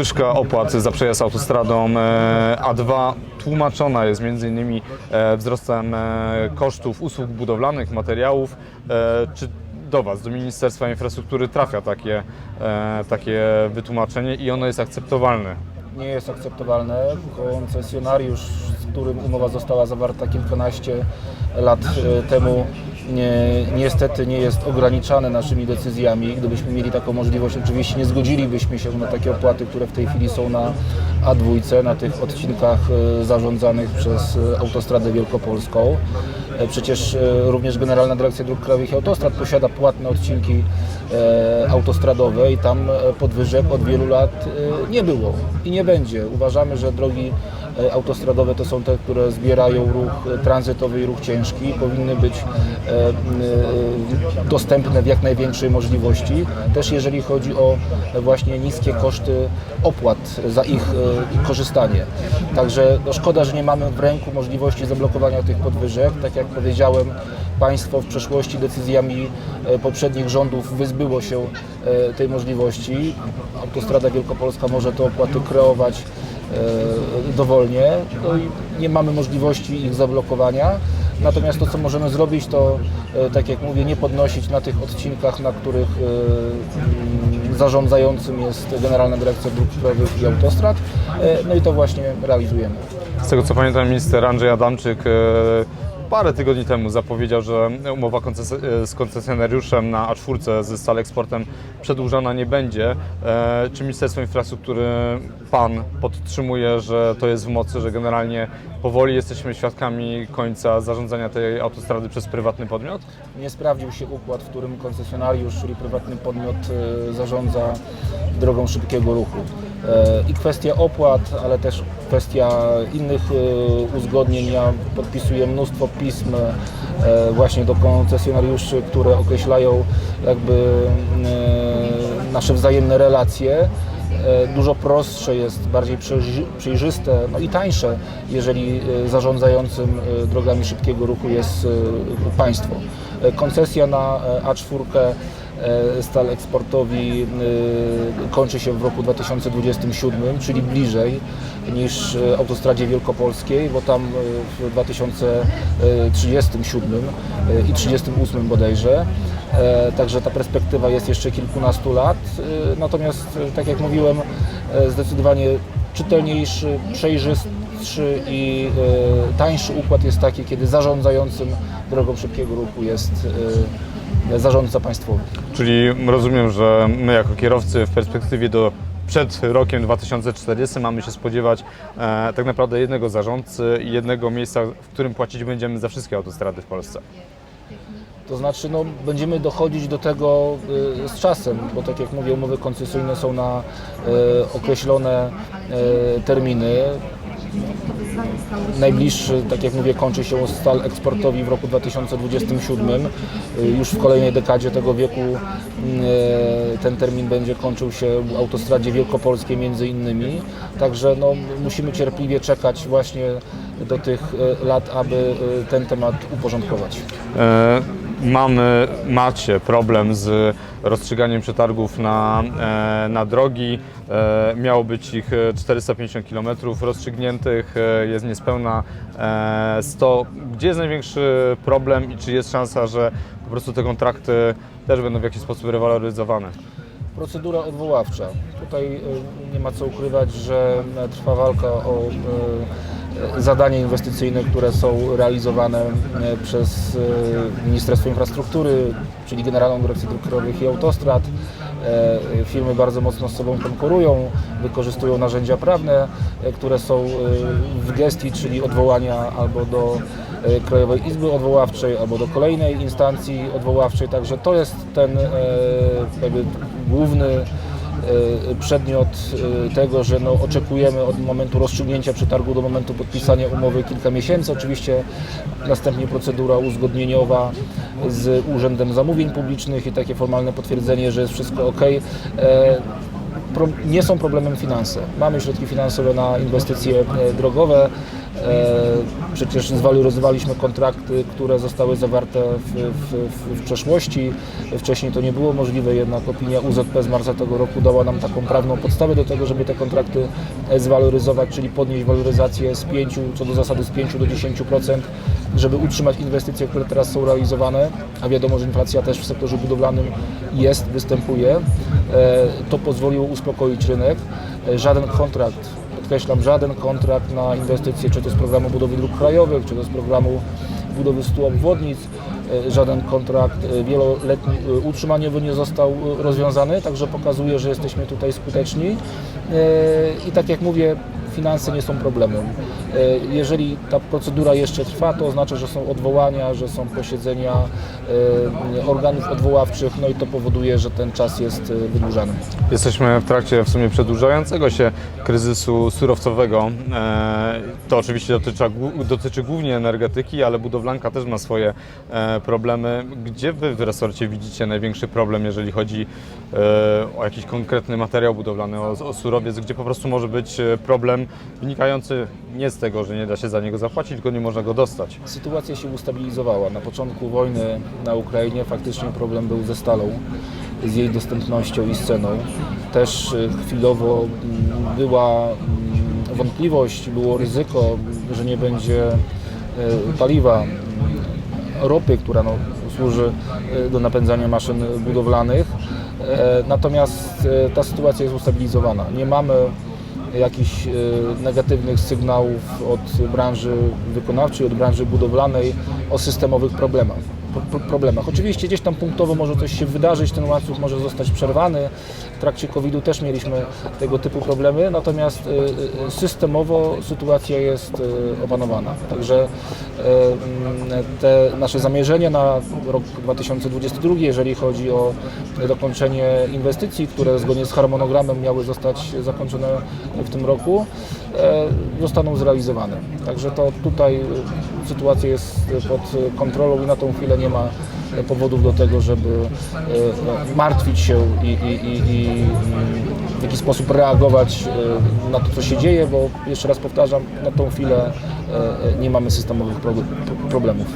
podwyżka opłat za przejazd autostradą e, A2 tłumaczona jest m.in. e, wzrostem e, kosztów usług budowlanych, materiałów. Czy do Was, do Ministerstwa Infrastruktury trafia takie, takie wytłumaczenie i ono jest akceptowalne? nie jest akceptowalne. Koncesjonariusz, z którym umowa została zawarta kilkanaście lat temu, niestety nie jest ograniczany naszymi decyzjami. Gdybyśmy mieli taką możliwość, oczywiście nie zgodzilibyśmy się na takie opłaty, które w tej chwili są na A2, na tych odcinkach e, zarządzanych przez e, Autostradę Wielkopolską. E, Przecież również Generalna Dyrekcja Dróg Krajowych i Autostrad posiada płatne odcinki autostradowe i tam podwyżek od wielu lat nie było i nie będzie. Uważamy, że drogi autostradowe to są te, które zbierają ruch e, tranzytowy i ruch ciężki powinny być e, e, dostępne w jak największej możliwości. Też jeżeli chodzi o e, właśnie niskie koszty opłat za ich e, korzystanie. Także no, szkoda, że nie mamy w ręku możliwości zablokowania tych podwyżek. Tak jak powiedziałem, państwo w przeszłości decyzjami e, poprzednich rządów wyzbyło się e, tej możliwości. Autostrada Wielkopolska może te opłaty kreować e, dowolnie no i nie mamy możliwości ich zablokowania. Natomiast to, co możemy zrobić, to e, tak jak mówię, nie podnosić na tych odcinkach, na których e, mm, zarządzającym jest Generalna Dyrekcja Dróg Krajowych i Autostrad. E, No i to właśnie realizujemy. Z tego co pamiętam, minister Andrzej Adamczyk e, parę tygodni temu zapowiedział, że umowa e, z koncesjonariuszem na A4 ze Eksportem przedłużana nie będzie. E, Czy Ministerstwo Infrastruktury Pan podtrzymuje, że to jest w mocy, że generalnie powoli jesteśmy świadkami końca zarządzania tej autostrady przez prywatny podmiot? Nie sprawdził się układ, w którym koncesjonariusz, czyli prywatny podmiot e, zarządza drogą szybkiego ruchu. E, I kwestia opłat, ale też kwestia innych e, uzgodnień. Ja podpisuję mnóstwo pism właśnie do koncesjonariuszy, które określają jakby nasze wzajemne relacje. E, Dużo prostsze jest, bardziej przejrzy- przejrzyste, no i tańsze, jeżeli e, zarządzającym e, drogami szybkiego ruchu jest państwo. Koncesja na e, A4 e, Stal Eksportowi kończy się w roku 2027, czyli bliżej niż autostradzie wielkopolskiej, bo tam w 2037 e, i 38 bodajże. E, Także ta perspektywa jest jeszcze kilkunastu lat. E, Natomiast, e, tak jak mówiłem, zdecydowanie czytelniejszy, przejrzystszy i tańszy układ jest taki, kiedy zarządzającym drogą szybkiego ruchu jest zarządca państwowy. Czyli rozumiem, że my jako kierowcy w perspektywie do przed rokiem 2040 mamy się spodziewać e, tak naprawdę jednego zarządcy i jednego miejsca, w którym płacić będziemy za wszystkie autostrady w Polsce. To znaczy, no, będziemy dochodzić do tego y, z czasem, bo tak jak mówię, umowy koncesyjne są na y, określone y, terminy. Najbliższy, tak jak mówię, kończy się stal eksportowi w roku 2027. Y, Już w kolejnej dekadzie tego wieku ten termin będzie kończył się w autostradzie wielkopolskiej między innymi. Także no, musimy cierpliwie czekać właśnie do tych lat, aby ten temat uporządkować. E, mamy, macie problem z rozstrzyganiem przetargów na, e, na drogi. E, miało być ich e, 450 km rozstrzygniętych, e, jest niespełna e, 100. Gdzie jest największy problem i czy jest szansa, że po prostu te kontrakty też będą w jakiś sposób rewaloryzowane? Procedura odwoławcza. Tutaj nie ma co ukrywać, że e, trwa walka o e, zadania inwestycyjne, które są realizowane e, przez e, Ministerstwo Infrastruktury, czyli Generalną Dyrekcję Dróg Krajowych i Autostrad. E, Firmy bardzo mocno z sobą konkurują, wykorzystują narzędzia prawne, które są w gestii, czyli odwołania albo do Krajowej Izby Odwoławczej, albo do kolejnej instancji odwoławczej. Także to jest ten główny przedmiot e, tego, że no, oczekujemy od momentu rozstrzygnięcia przetargu do momentu podpisania umowy kilka miesięcy. Oczywiście następnie procedura uzgodnieniowa z Urzędem Zamówień Publicznych i takie formalne potwierdzenie, że jest wszystko ok. Pro, nie są problemem finanse. Mamy środki finansowe na inwestycje e, drogowe. Przecież zwaloryzowaliśmy kontrakty, które zostały zawarte w, w, w, przeszłości. Wcześniej to nie było możliwe, jednak opinia UZP z marca tego roku dała nam taką prawną podstawę do tego, żeby te kontrakty e, zwaloryzować, czyli podnieść waloryzację z 5, co do zasady z 5 do 10%, żeby utrzymać inwestycje, które teraz są realizowane, a wiadomo, że inflacja też w sektorze budowlanym jest, występuje. E, To pozwoliło uspokoić rynek. E, Żaden kontrakt, podkreślam, żaden kontrakt na inwestycje, czy to z programu budowy dróg krajowych, czy to z programu budowy 100 obwodnic, e, żaden kontrakt e, wieloletni e, utrzymaniowy nie został rozwiązany, także pokazuje, że jesteśmy tutaj skuteczni. I tak jak mówię, finanse nie są problemem. E, Jeżeli ta procedura jeszcze trwa, to oznacza, że są odwołania, że są posiedzenia e, organów odwoławczych, no i to powoduje, że ten czas jest e, wydłużany. Jesteśmy w trakcie w sumie przedłużającego się kryzysu surowcowego. To oczywiście dotyczy, dotyczy głównie energetyki, ale budowlanka też ma swoje problemy. Gdzie Wy w resorcie widzicie największy problem, jeżeli chodzi o jakiś konkretny materiał budowlany, o, o surowiec, gdzie po prostu może być problem wynikający nie z tego, że nie da się za niego zapłacić, tylko nie można go dostać? Sytuacja się ustabilizowała. Na początku wojny na Ukrainie faktycznie problem był ze stalą, z jej dostępnością i z ceną. Też y, chwilowo mm, była mm, wątpliwość, było ryzyko, że nie będzie y, paliwa, mm, ropy, która no, służy y, do napędzania maszyn budowlanych. E, Natomiast ta sytuacja jest ustabilizowana. Nie mamy jakichś e, negatywnych sygnałów od branży wykonawczej, od branży budowlanej o systemowych problemach. Pro- pro- problemach. Oczywiście gdzieś tam punktowo może coś się wydarzyć, ten łańcuch może zostać przerwany. W trakcie COVID-u też mieliśmy tego typu problemy, natomiast y, y, systemowo sytuacja jest y, opanowana. Także y, te nasze zamierzenia na rok 2022, jeżeli chodzi o dokończenie inwestycji, które zgodnie z harmonogramem miały zostać zakończone w tym roku, zostaną zrealizowane. Także to tutaj sytuacja jest pod kontrolą i na tą chwilę nie ma e, powodów do tego, żeby e, martwić się i, i, i, i w jakiś sposób reagować e, na to, co się dzieje, bo jeszcze raz powtarzam, na tą chwilę e, e, nie mamy systemowych pro- problemów.